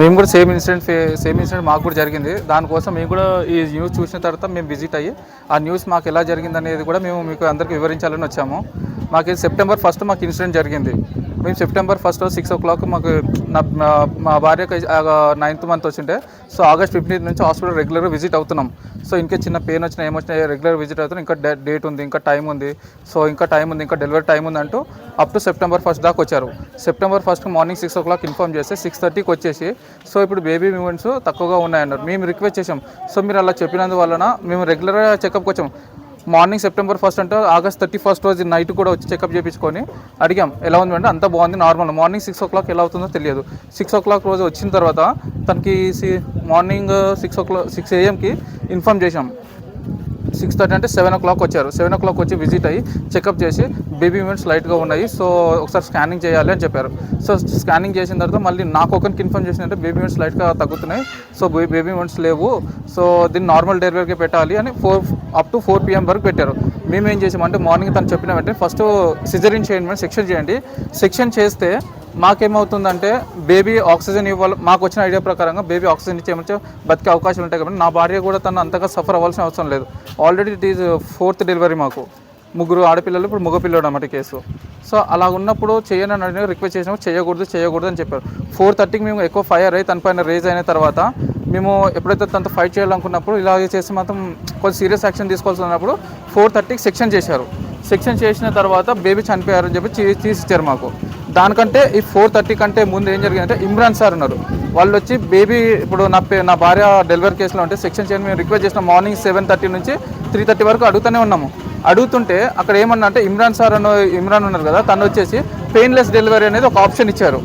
మేము కూడా same incident same incident మాకు కూడా జరిగింది. దానికోసం మేము కూడా ఈ న్యూస్ చూసిన తర్వాత మేము విజిట్ అయ్యి ఆ న్యూస్ మాకు ఎలా జరిగింది అనేది కూడా మేము మీకు అందరికీ వివరించాలని వచ్చాము. మాకు ఇది సెప్టెంబర్ ఫస్ట్ మాకు ఇన్సిడెంట్ జరిగింది. మేము September first six o'clock మాకు నా మా- భార్యకి నైన్త్ మంత్ వచ్చింటే సో ఆగస్ట్ ఫిఫ్టీన్త్ నుంచి హాస్పిటల్ రెగ్యులర్గా విజిట్ అవుతున్నాం. సో ఇంకా చిన్న పెయిన్ వచ్చినా ఏమొచ్చినా రెగ్యులర్ విజిట్ అవుతున్నాం ఇంకా డేట్ ఉంది ఇంకా టైం ఉంది. సో ఇంకా టైం ఉంది ఇంకా డెలివరీ టైం ఉంది అంటూ అప్ టు సెప్టెంబర్ ఫస్ట్ దాకా వచ్చారు. September first morning six o'clock inform చేస్తే సిక్స్ థర్టీకి వచ్చేసి సో ఇప్పుడు బేబీ మూమెంట్స్ తక్కువగా ఉన్నాయన్నారు. మేము రిక్వెస్ట్ చేసాం సో మీరు అలా చెప్పినందువలన మేము రెగ్యులర్గా చెకప్కి వచ్చాం. మార్నింగ్ సెప్టెంబర్ ఫస్ట్ అంటే ఆగస్ట్ థర్టీ ఫస్ట్ రోజు నైట్ కూడా వచ్చి చెకప్ చేయించుకొని అడిగాం ఎలా ఉంది అంటే అంతా బాగుంది normal. Morning six o'clock ఎలా అవుతుందో తెలియదు. సిక్స్ ఓ క్లాక్ రోజు వచ్చిన తర్వాత తనకి సి- morning six o'clock six ఏఎంకి ఇన్ఫామ్ చేశాం. సిక్స్ థర్టీ అంటే సెవెన్ ఓ క్లాక్ వచ్చారు. సెవెన్ ఓ క్లాక్ వచ్చి విజిట్ అయ్యి చెకప్ చేసి బేబీ మూమెంట్స్ లైట్గా ఉన్నాయి. సో ఒకసారి స్కానింగ్ చేయాలి అని చెప్పారు. సో స్కానింగ్ చేసిన తర్వాత మళ్ళీ నాకు ఒకరికి ఇన్ఫామ్ చేసినట్టు బేబీ మూమెంట్స్ లైట్గా తగ్గుతున్నాయి. సో బేబీ మూమెంట్స్ లేవు. సో దీన్ని నార్మల్ డెలివరీకి పెట్టాలి అని four up to four PM వరకు పెట్టారు. మేమేం చేసామంటే మార్నింగ్ తను చెప్పిన వెంటనే ఫస్ట్ సిజరిన్ చేయండి మేడం సెక్షన్ చేయండి. సెక్షన్ చేస్తే మాకేమవుతుందంటే బేబీ ఆక్సిజన్ ఇవ్వాలి మాకు వచ్చిన ఐడియా ప్రకారంగా బేబీ ఆక్సిజన్ ఇచ్చేయమంటే బతికే అవకాశాలు ఉంటాయి కాబట్టి నా భార్య కూడా తను అంతగా సఫర్ అవ్వాల్సిన అవసరం లేదు. Already it is fourth delivery మాకు. ముగ్గురు ఆడపిల్లలు ఇప్పుడు మగ పిల్లడు అన్నమాట కేసు. సో అలా ఉన్నప్పుడు చేయను అడిగిన రిక్వెస్ట్ చేసినప్పుడు చేయకూడదు చేయకూడదు అని చెప్పారు. ఫోర్ థర్టీకి మేము ఎక్కువ ఫైర్ అయ్యి తన పైన రేజ్ అయిన తర్వాత మేము ఎప్పుడైతే తనతో ఫైట్ చేయాలనుకున్నప్పుడు ఇలాగే చేసి మాత్రం కొంచెం సీరియస్ యాక్షన్ తీసుకోవాల్సి ఉన్నప్పుడు ఫోర్ థర్టీకి సెక్షన్ చేశారు. సెక్షన్ చేసిన తర్వాత బేబీ చనిపోయారని చెప్పి తీసి తీసిచ్చారు మాకు. దానికంటే ఈ ఫోర్ థర్టీ కంటే ముందు ఏం జరిగిందంటే ఇమ్రాన్ సార్ ఉన్నారు. వాళ్ళు వచ్చి బేబీ ఇప్పుడు నా పే నా భార్య డెలివరీ కేసులో ఉంటే సెక్షన్ చేయని మేము రిక్వెస్ట్ చేసిన. మార్నింగ్ సెవెన్ థర్టీ నుంచి త్రీ థర్టీ వరకు అడుగుతూనే ఉన్నాము. అడుగుతుంటే అక్కడ ఏమన్నా అంటే ఇమ్రాన్ సార్ అన్న ఇమ్రాన్ ఉన్నారు కదా తను వచ్చేసి పెయిన్లెస్ డెలివరీ అనేది ఒక ఆప్షన్ ఇచ్చారు.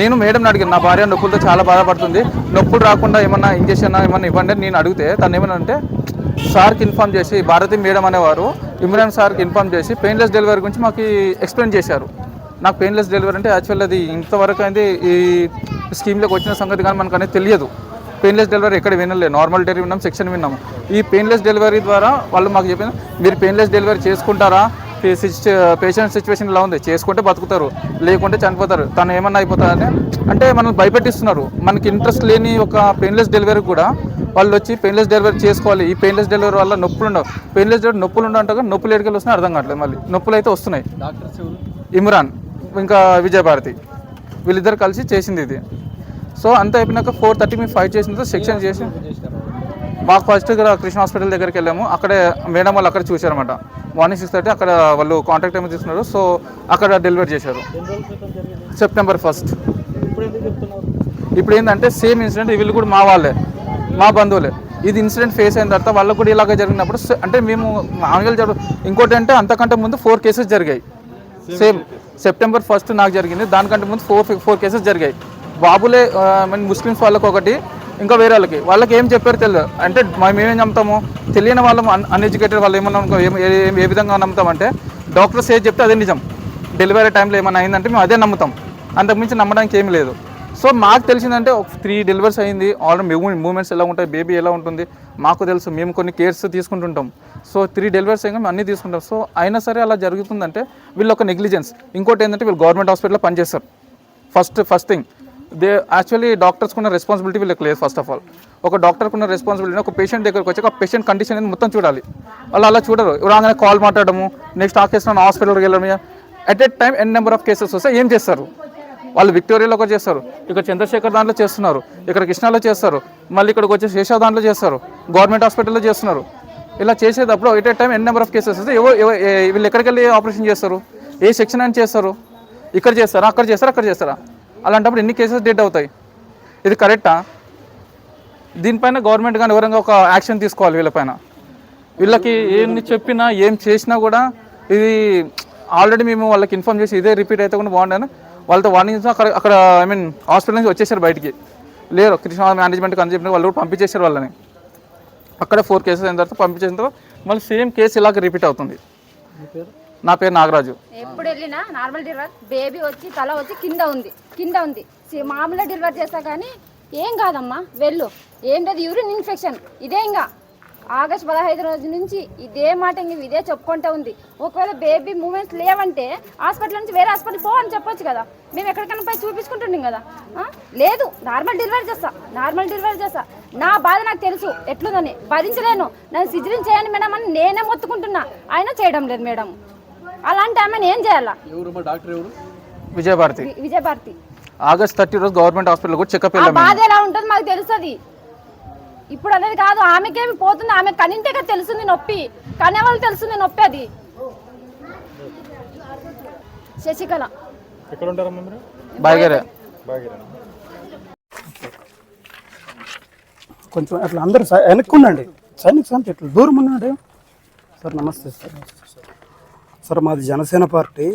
నేను మేడం అడిగాను నా భార్య నొప్పులతో చాలా బాధపడుతుంది. నొప్పులు రాకుండా ఏమన్నా ఇంజక్షన్ ఏమన్నా ఇవ్వండి నేను అడిగితే తను ఏమన్నా అంటే సార్కి ఇన్ఫామ్ చేసి భారతి మేడం అనేవారు ఇమ్రాన్ సార్కి ఇన్ఫామ్ చేసి పెయిన్లెస్ డెలివరీ గురించి మాకు ఎక్స్ప్లెయిన్ చేశారు. నాకు పెయిన్లెస్ డెలివరీ అంటే యాక్చువల్ అది ఇంతవరకు అయితే ఈ స్కీమ్లోకి వచ్చిన సంగతి కానీ మనకు అనేది తెలియదు. పెయిన్లెస్ డెలివరీ ఎక్కడ వినలేదు నార్మల్ డెలివరీ విన్నాం సెక్షన్ విన్నాము ఈ పెయిన్లెస్ డెలివరీ ద్వారా వాళ్ళు మాకు చెప్పిన మీరు పెయిన్లెస్ డెలివరీ చేసుకుంటారా? పేషెంట్ సిచ్యువేషన్ ఇలా ఉంది. చేసుకుంటే బతుకుతారు. లేకుంటే చనిపోతారు. తను ఏమన్నా అయిపోతారని అంటే మనల్ని భయపెట్టిస్తున్నారు. మనకి ఇంట్రెస్ట్ లేని ఒక పెయిన్లెస్ డెలివరీ కూడా వాళ్ళు వచ్చి పెయిన్లెస్ డెలివరీ చేసుకోవాలి. ఈ పెయిన్లెస్ డెలివరీ వల్ల నొప్పులు ఉండవు. పెయిన్లెస్ డెలివరీ నొప్పులు ఉండవు నొప్పులు ఎడికెళ్ళి వస్తున్నాయి అర్థం కావట్లేదు మళ్ళీ. నొప్పులు అయితే వస్తున్నాయి. ఇమ్రాన్ ఇంకా విజయభారతి వీళ్ళిద్దరు కలిసి చేసింది ఇది. సో అంతా అయిపోయినాక ఫోర్ థర్టీ మేము ఫైట్ చేసిన సెక్షన్ చేసి మాకు ఫస్ట్ ఇక్కడ కృష్ణ హాస్పిటల్ దగ్గరికి వెళ్ళాము. అక్కడే మేడం వాళ్ళు అక్కడ చూశారన్నమాట. మార్నింగ్ సిక్స్ థర్టీ అక్కడ వాళ్ళు కాంటాక్ట్ ఏమో తీసుకున్నారు. సో అక్కడ డెలివరీ చేశారు. September first. ఇప్పుడు ఏంటంటే సేమ్ ఇన్సిడెంట్ వీళ్ళు కూడా మా వాళ్ళే మా బంధువులే. ఇది ఇన్సిడెంట్ ఫేస్ అయిన తర్వాత వాళ్ళకు కూడా ఇలాగ జరిగినప్పుడు అంటే మేము మామూలుగా జరుగు ఇంకోటి అంటే అంతకంటే ముందు ఫోర్ కేసెస్ జరిగాయి. సేమ్ సెప్టెంబర్ ఫస్ట్ నాకు జరిగింది దానికంటే ముందు ఫోర్ ఫోర్ కేసెస్ జరిగాయి. బాబులే మన ముస్లిమ్స్ వాళ్ళకి ఒకటి ఇంకా వేరే వాళ్ళకి. వాళ్ళకి ఏం చెప్పారు తెలియదు. అంటే మేము ఏమేం నమ్ముతాము తెలియని వాళ్ళం అన్ఎడ్యుకేటెడ్ వాళ్ళు ఏమన్నా అనుకో ఏం- ఏ- ఏ విధంగా నమ్ముతామంటే డాక్టర్స్ ఏది చెప్తే అదే నిజం. డెలివరీ టైంలో ఏమైనా అయిందంటే మేము అదే నమ్ముతాం. అంతకుమించి నమ్మడానికి ఏమి లేదు. సో మాకు తెలిసిందంటే ఒక త్రీ డెలివరీస్ అయింది. ఆల్రెడీ మూమెంట్స్ ఎలా ఉంటాయి బేబీ ఎలా ఉంటుంది మాకు తెలుసు. మేము కొన్ని కేర్స్ తీసుకుంటుంటాం. సో త్రీ డెలివరీస్ అయ్యి మేము అన్నీ తీసుకుంటాం. సో అయినా సరే అలా జరుగుతుందంటే వీళ్ళు ఒక నెగ్లిజెన్స్. ఇంకోటి ఏంటంటే వీళ్ళు గవర్నమెంట్ హాస్పిటల్లో పనిచేస్తారు. First first thing. They actually doctors ఉన్న రెస్పాన్సిబిలిటీ వీళ్ళకి లేదు ఫస్ట్ ఆఫ్ ఆల్ ఒక డాక్టర్కి ఉన్న రెస్పాన్సిబిలిటీ ఒక పేషెంట్ దగ్గరకు వచ్చాక ఒక పేషెంట్ కండిషన్ అనేది మొత్తం చూడాలి. వాళ్ళు అలా చూడరు. రాగానే కాల్ మాట్లాడము నెక్స్ట్ ఆ కేసు హాస్పిటల్కి వెళ్ళడం at a time N number of cases వస్తే ఏం చేస్తారు? వాళ్ళు విక్టోరియాలో ఒకటి చేస్తారు ఇక్కడ చంద్రశేఖర్ దాంట్లో చేస్తున్నారు ఇక్కడ కృష్ణాలో చేస్తారు మళ్ళీ ఇక్కడికి వచ్చి శేషా దాంట్లో చేస్తారు గవర్నమెంట్ హాస్పిటల్లో చేస్తున్నారు. ఇలా చేసేటప్పుడు at a time N number of cases వస్తే ఎవరు ఏ- వీళ్ళు ఎక్కడికి వెళ్ళి ఆపరేషన్ చేస్తారు? ఏ సెక్షన్ అని చేస్తారు? ఇక్కడ చేస్తారా? అక్కడ చేస్తారా? అక్కడ చేస్తారా? అలాంటప్పుడు ఎన్ని కేసెస్ డెడ్ అవుతాయి? ఇది కరెక్టా దీనిపైన గవర్నమెంట్ కానీ ఎవరైనా ఒక యాక్షన్ తీసుకోవాలి వీళ్ళపైన. వీళ్ళకి ఏం చెప్పినా ఏం చేసినా కూడా ఇది ఆల్రెడీ మేము వాళ్ళకి ఇన్ఫామ్ చేసి ఇదే రిపీట్ అయితే కూడా బాగుండని? వాళ్ళతో వార్నింగ్ అక్కడ అక్కడ ఐ మీన్ హాస్పిటల్ నుంచి వచ్చేసారు బయటికి. లేరు. కృష్ణ మేనేజ్మెంట్కి అని చెప్పిన వాళ్ళు కూడా పంపించేశారు వాళ్ళని. అక్కడ ఫోర్ కేసెస్ అయిన తర్వాత పంపించేసిన తర్వాత మళ్ళీ సేమ్ కేసు ఇలాగ రిపీట్ అవుతుంది. నా పేరు నాగరాజు. ఎప్పుడు వెళ్ళినా నార్మల్ డెలివరీ బేబీ వచ్చి తల వచ్చి కింద ఉంది కింద ఉంది. మామూలుగా డెలివరీ చేస్తా కానీ ఏం కాదమ్మా వెళ్ళు. ఏం లేదు యూరిన్ ఇన్ఫెక్షన్? ఇదే ఇంకా ఆగస్ట్ పదహైదు రోజు నుంచి ఇదే మాట ఇంక ఇదే చెప్పుకుంటూ ఉంది. ఒకవేళ బేబీ మూమెంట్స్ లేవంటే హాస్పిటల్ నుంచి వేరే హాస్పిటల్ పోవని చెప్పొచ్చు కదా. మేము ఎక్కడికైనా పోయి చూపించుకుంటుండం కదా. లేదు నార్మల్ డెలివరీ చేస్తా నార్మల్ డెలివరీ చేస్తా. నా బాధ నాకు తెలుసు ఎట్లుందని. భరించలేను నన్ను సిజరిన్ చేయండి మేడం అని నేనే మొత్తుకుంటున్నా. అయినా చేయడం లేదు మేడం. అలాంటి ఆమెను ఏం చేయాలా? ఎవరు మా డాక్టర్ ఎవరు? విజయభారతి. విజయభారతి. ఆగస్ట్ థర్టీ రోజు గవర్నమెంట్ హాస్పిటల్ కూడా చెకప్ ఆ బాధ ఎలా ఉంటుంది మాకు తెలుస్తుంది. ఇప్పుడు అనేది కాదు ఆమెకేమి పోతుంది ఆమె కనింటే తెలుస్తుంది నొప్పి. కనే వాళ్ళు తెలుస్తుంది నొప్పి అది. శశికళ. ఎక్కడ ఉంటారమ్మా మీరు? బాగారే బాగా కొంచెం అట్లా అందరూ సై- వెనక్కి ఉండండి. సైనిక్ సంత ఇట్లా దూరం ఉన్నాడు సార్ నమస్తే సార్. సార్ మాది జనసేన పార్టీ.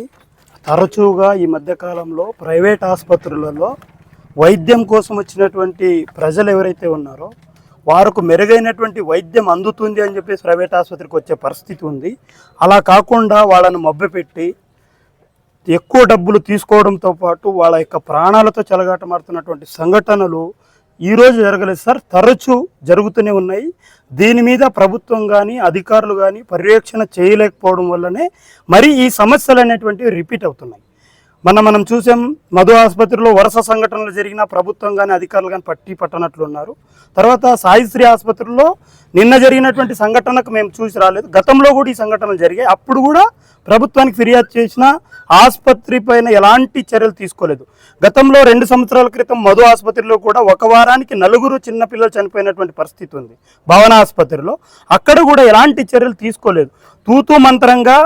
తరచుగా ఈ మధ్యకాలంలో ప్రైవేట్ ఆసుపత్రులలో వైద్యం కోసం వచ్చినటువంటి ప్రజలు ఎవరైతే ఉన్నారో వారికి మెరుగైనటువంటి వైద్యం అందుతుంది అని చెప్పేసి ప్రైవేట్ ఆసుపత్రికి వచ్చే పరిస్థితి ఉంది. అలా కాకుండా వాళ్ళను మభ్యపెట్టి ఎక్కువ డబ్బులు తీసుకోవడంతో పాటు వాళ్ళ యొక్క ప్రాణాలతో చెలగాటమాడుతున్నటువంటి సంఘటనలు ఈరోజు జరగలేదు సార్. తరచూ జరుగుతూనే ఉన్నాయి. దీని మీద ప్రభుత్వం కానీ అధికారులు కానీ పర్యవేక్షణ చేయలేకపోవడం వల్లనే మరి ఈ సమస్యలు అనేటువంటివి రిపీట్ అవుతున్నాయి. మన మనం చూసాం మధు ఆసుపత్రిలో వరుస సంఘటనలు జరిగిన ప్రభుత్వం కానీ అధికారులు కానీ పట్టి పట్టనట్లు ఉన్నారు. తర్వాత సాయిశ్రీ ఆసుపత్రిలో నిన్న జరిగినటువంటి సంఘటనకు మేము చూసి రాలేదు. గతంలో కూడా ఈ సంఘటనలు జరిగాయి. అప్పుడు కూడా ప్రభుత్వానికి ఫిర్యాదు చేసిన ఆసుపత్రి పైన ఎలాంటి చర్యలు తీసుకోలేదు. గతంలో రెండు సంవత్సరాల క్రితం మధు ఆసుపత్రిలో కూడా ఒక వారానికి నలుగురు చిన్నపిల్లలు చనిపోయినటువంటి పరిస్థితి ఉంది. భవన ఆసుపత్రిలో అక్కడ కూడా ఎలాంటి చర్యలు తీసుకోలేదు. తూతూ మంత్రంగా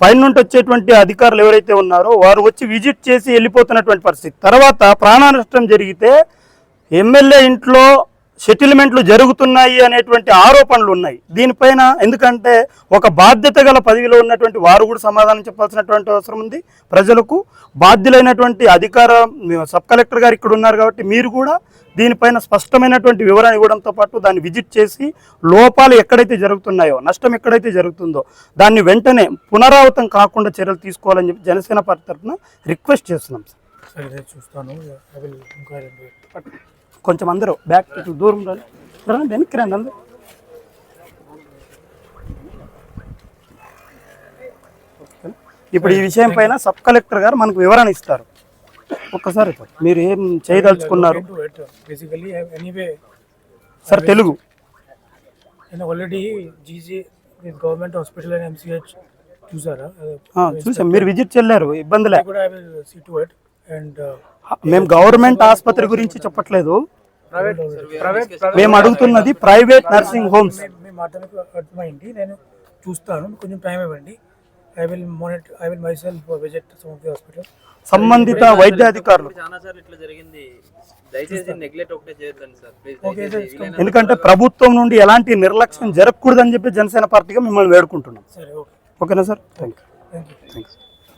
పైనుండి వచ్చేటువంటి అధికారులు ఎవరైతే ఉన్నారో వారు వచ్చి విజిట్ చేసి వెళ్ళిపోతున్నటువంటి పరిస్థితి. తర్వాత ప్రాణ నష్టం జరిగితే ఎమ్మెల్యే ఇంట్లో సెటిల్మెంట్లు జరుగుతున్నాయి అనేటువంటి ఆరోపణలు ఉన్నాయి. దీనిపైన ఎందుకంటే ఒక బాధ్యత గల పదవిలో ఉన్నటువంటి వారు కూడా సమాధానం చెప్పాల్సినటువంటి అవసరం ఉంది. ప్రజలకు బాధ్యులైనటువంటి అధికార సబ్ కలెక్టర్ గారు ఇక్కడ ఉన్నారు కాబట్టి మీరు కూడా దీనిపైన స్పష్టమైనటువంటి వివరణ ఇవ్వడంతో పాటు దాన్ని విజిట్ చేసి లోపాలు ఎక్కడైతే జరుగుతున్నాయో నష్టం ఎక్కడైతే జరుగుతుందో దాన్ని వెంటనే పునరావృతం కాకుండా చర్యలు తీసుకోవాలని చెప్పి జనసేన పార్టీ తరఫున రిక్వెస్ట్ చేస్తున్నాం సార్. సరే చూస్తాను. కొంచెం అందరూ బ్యాక్ ఇటు దూరం రండి వెనక్కి రండి అందరూ. ఇప్పుడు ఈ విషయం పైన సబ్ కలెక్టర్ గారు మనకు వివరణ ఇస్తారు. ఒక్కసారి సార్ మీరు ఏం చేయదలుచుకున్నారు? సార్ తెలుగు. నేను already GG government hospital and MCH చూసారా? చూసాం. మీరు visit చెల్లారు I will see to it and మేము గవర్నమెంట్ ఆసుపత్రి గురించి చెప్పట్లేదు. మేము అడుగుతున్నది ప్రైవేట్ నర్సింగ్ హోమ్స్ మీ మాట మీకు అర్థమైంది. నేను చూస్తాను. కొంచెం టైం ఇవ్వండి. I will monitor I will myself visit some of the hospital సంబంధిత వైద్య అధికారులు. చాలా సార్లు ఇట్లా జరిగింది. దయచేసి నెగ్లెక్ట్ ఒకటే చేయొద్దండి సార్. ప్లీజ్ ఓకే ఎందుకంటే ప్రభుత్వం నుండి ఎలాంటి నిర్లక్ష్యం జరగకూడదని చెప్పి జనసేన పార్టీగా మిమ్మల్ని వేడుకుంటున్నాం. సరే ఓకే ఓకేనా sir? Thank you thank you